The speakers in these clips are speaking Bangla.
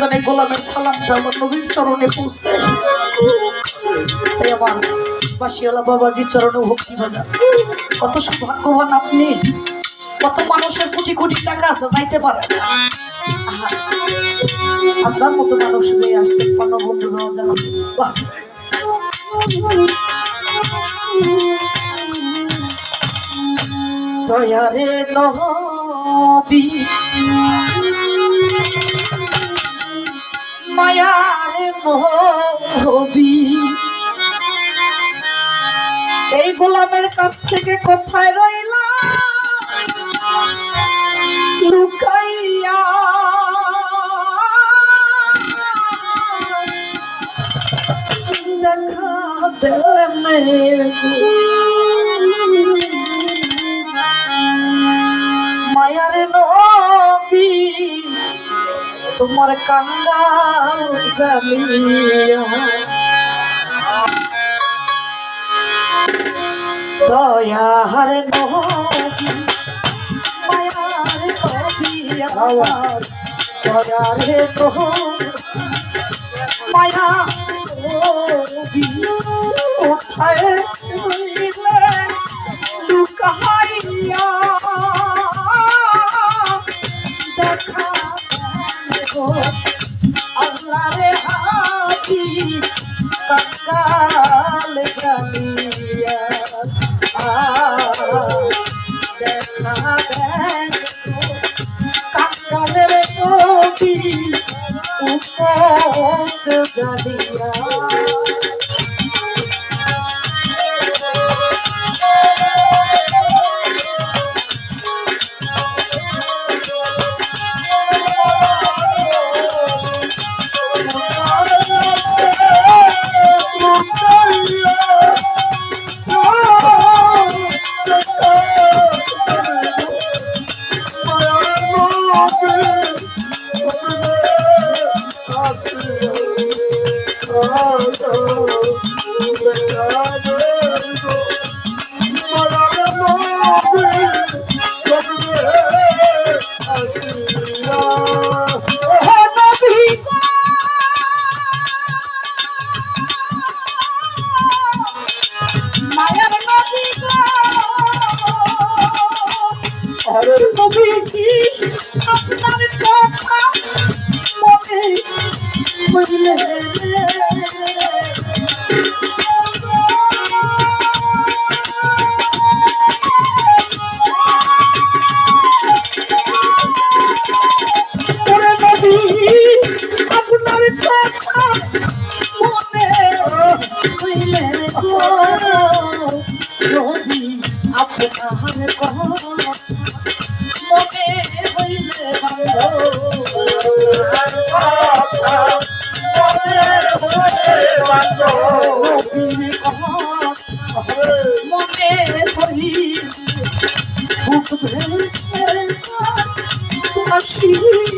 জানে গোলামের সালামটা আমার নবীর চরণে পৌঁছে। তাই আমার বাসিওয়ালা বাবাজি চরণে ভক্তি বাজার কত সৌভাগ্যবান আপনি। কত মানুষের কোটি কোটি টাকা আছে, যাইতে পারে আপনার মতো মানুষ যে আসছেন পান্ন বন্ধুরাও জানা বাহ। দয়ারে নহবি মায়ারে নহবি এই গোলামের কাছ থেকে কোথায় রইলা? লুকাইয়া। দেখা দেনে তোমার কাঙ্গাল জানিয়া দয়ার নবী মায়ার নবী আমার দয়ার মায়া কোথায় লুকাইয়া আল্লাহ রে হাতি কাকাল জানিয়া দেখা দেখো কাকালের নবী উপত জানিয়া মনে হই বুক ভেসে আসিয়া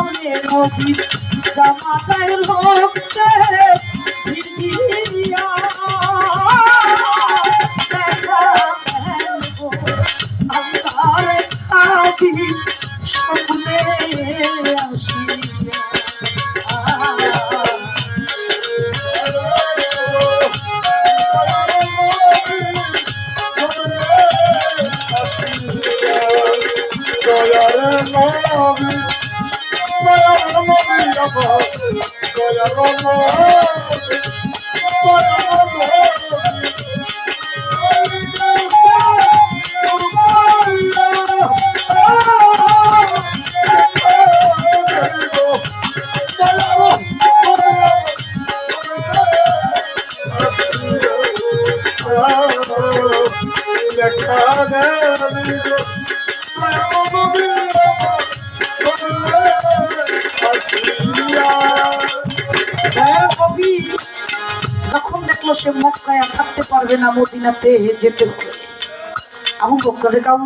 করে নদী জামা যায় লোককে নবী সে মক্কায় থাকতে পারবে না মদিনাতে যেতে হবে। আবু বকরের কাউ